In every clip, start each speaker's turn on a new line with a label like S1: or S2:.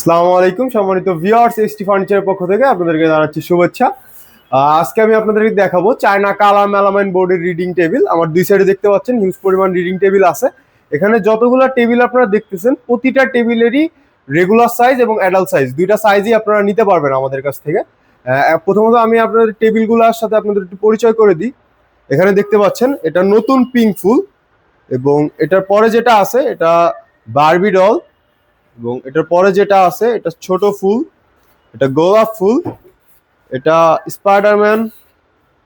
S1: আসসালামু আলাইকুম, সম্মানিত ভিউয়ার্স এসটি ফার্নিচারের পক্ষ থেকে আপনাদেরকে জানাচ্ছি শুভেচ্ছা। আজকে আমি আপনাদেরকে দেখাবো চায়না কালার মেলামাইন বোর্ডের রিডিং টেবিল আমার দুই সাইডে দেখতে পাচ্ছেন হিউজ পরিমাণ রিডিং টেবিল আছে। এখানে যতগুলো টেবিল আপনারা দেখতেছেন, প্রতিটা টেবিলেরই রেগুলার সাইজ এবং অ্যাডাল্ট সাইজ দুইটা সাইজই আপনারা নিতে পারবেন আমাদের কাছ থেকে। প্রথমত আমি আপনাদের টেবিলগুলোর সাথে আপনাদের একটু পরিচয় করে দিই। এখানে দেখতে পাচ্ছেন, এটা নতুন পিঙ্ক ফুল এবং এটার পরে যেটা আছে, এটা বারবি ডল এবং এটার পরে যেটা আছে, এটা ছোট ফুল, এটা গোলাপ ফুল, এটা স্পাইডারম্যান,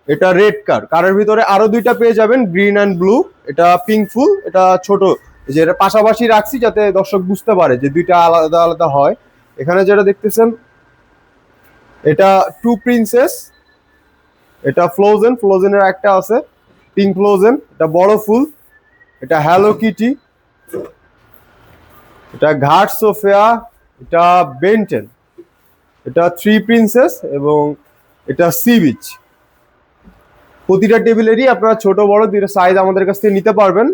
S1: এটা রেড কার। কারের ভিতরে আরও দুইটা পেয়ে যাবেন, গ্রিন অ্যান্ড ব্লু। এটা পিঙ্ক ফুল, এটা ছোট। যে এটা পাশাপাশি রাখছি যাতে দর্শক বুঝতে পারে যে দুইটা আলাদা আলাদা হয়। এখানে যেটা দেখতেছেন, এটা টু প্রিন্সেস, এটা ফ্লোজেন, ফ্লোজেনের একটা আছে, পিঙ্ক ফ্লোজেন, এটা বড় ফুল, এটা হ্যালো কিটি এটা ঘাট সোফিয়া, এটা বেন্টেন, এটা থ্রি প্রিন্সেস এবং এটা সি বিচ প্রতিটা টেবিলেরই আপনারা ছোট, বড়, দুইটা সাইজ আমাদের কাছ থেকে নিতে পারবেন।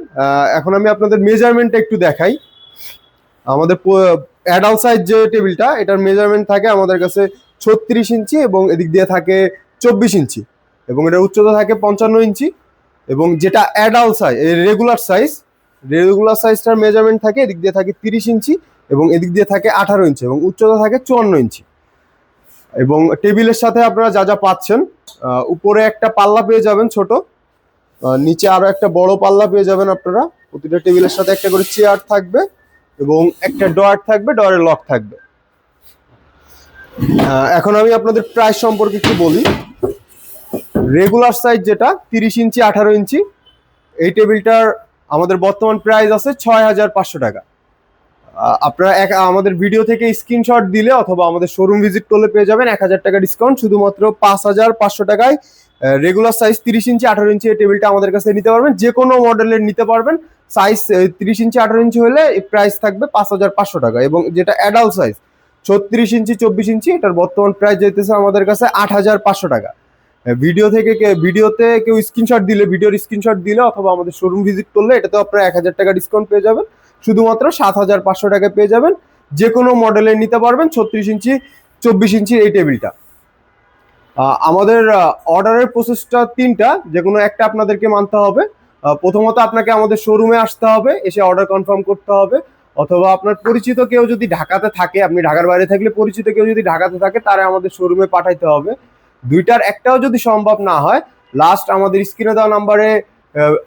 S1: এখন আমি আপনাদের মেজারমেন্টটা একটু দেখাই। আমাদের অ্যাডাল্ট সাইজ যে টেবিলটা এটার মেজারমেন্ট থাকে আমাদের কাছে ছত্রিশ ইঞ্চি এবং এদিক দিয়ে থাকে চব্বিশ ইঞ্চি। এবং এটার উচ্চতা থাকে পঞ্চান্ন ইঞ্চি এবং যেটা adult size regular size regular সাইজটার measurement থাকে, এদিক দিয়ে থাকে তিরিশ ইঞ্চি এবং এদিক দিয়ে থাকে আঠারো ইঞ্চি এবং উচ্চতা থাকে চুয়ান্ন ইঞ্চি। এবং টেবিলের সাথে আপনারা যা যা পাচ্ছেন উপরে একটা পাল্লা পেয়ে যাবেন ছোট নিচে আরও একটা বড় পাল্লা পেয়ে যাবেন আপনারা। প্রতিটা টেবিলের সাথে একটা করে চেয়ার থাকবে এবং একটা ডয়ার থাকবে ডয়ারের লক থাকবে। এখন আমি আপনাদের প্রাইস সম্পর্কে একটু বলি। রেগুলার সাইজ যেটা, তিরিশ ইঞ্চি, আঠারো ইঞ্চি, এই টেবিলটার আমাদের বর্তমান প্রাইস আছে ছয় হাজার পাঁচশো টাকা। আপনারা এক আমাদের ভিডিও থেকে স্ক্রিনশট দিলে অথবা আমাদের শোরুম ভিজিট করলে পেয়ে যাবেন এক হাজার টাকা ডিসকাউন্ট শুধুমাত্র পাঁচ হাজার পাঁচশো টাকায় রেগুলার সাইজ তিরিশ ইঞ্চি, আঠারো ইঞ্চি এই টেবিলটা আমাদের কাছে নিতে পারবেন। যে কোনো মডেলের নিতে পারবেন। সাইজ তিরিশ ইঞ্চি, আঠারো ইঞ্চি হলে প্রাইস থাকবে পাঁচ হাজার পাঁচশো টাকা এবং যেটা অ্যাডাল্ট সাইজ ছত্রিশ ইঞ্চি, চব্বিশ ইঞ্চি, এটার বর্তমান প্রাইস যেতেছে আমাদের কাছে আট হাজার পাঁচশো টাকা। ভিডিও থেকে ভিডিওতে কেউ স্ক্রিনশট দিলে ভিডিওর স্ক্রিনশট দিলে অথবা আমাদের শোরুম ভিজিট করলে, এটাতে আপনারা এক হাজার টাকা ডিসকাউন্ট পেয়ে যাবেন। শুধুমাত্র সাত হাজার পাঁচশো টাকা পেয়ে যাবেন। যে কোনো মডেলের নিতে পারবেন ছত্রিশ ইঞ্চি, চব্বিশ ইঞ্চি এই টেবিলটা আমাদের অর্ডারের প্রসেসটা তিনটা যে কোনো একটা আপনাদেরকে মানতে হবে। প্রথমত আপনাকে আমাদের শোরুমে আসতে হবে, এসে অর্ডার কনফার্ম করতে হবে। অথবা আপনার পরিচিত কেউ যদি ঢাকাতে থাকে, আপনি ঢাকার বাইরে থাকলে পরিচিত কেউ যদি ঢাকাতে থাকে, তারা আমাদের শোরুমে পাঠাইতে হবে। দুইটার একটাও যদি সম্ভব না হয় লাস্ট আমাদের স্ক্রিনে দেওয়া নাম্বারে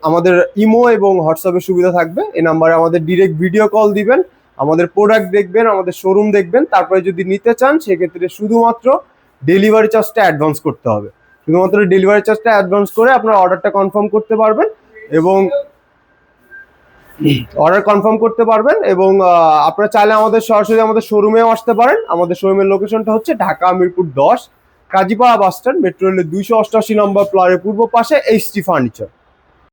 S1: আমাদের ইমো এবং হোয়াটসঅ্যাপের সুবিধা থাকবে। এই নাম্বারে আমাদের ডিরেক্ট ভিডিও কল দিবেন, আমাদের প্রোডাক্ট দেখবেন, আমাদের শোরুম দেখবেন। তারপরে যদি নিতে চান, সেক্ষেত্রে শুধুমাত্র ডেলিভারি চার্জটা অ্যাডভান্স করতে হবে। শুধুমাত্র ডেলিভারি চার্জটা অ্যাডভান্স করে আপনার অর্ডারটা কনফার্ম করতে পারবেন এবং অর্ডার কনফার্ম করতে পারবেন এবং আপনারা চাইলে আমাদের সরাসরি আমাদের শোরুমেও আসতে পারেন। আমাদের শোরুমের লোকেশনটা হচ্ছে ঢাকা মিরপুর দশ। কাজীপাড়া বাস স্ট্যান্ড মেট্রো রেলের দুইশো অষ্টআশি নম্বর প্লারের পূর্ব পাশে এইচটি ফার্নিচার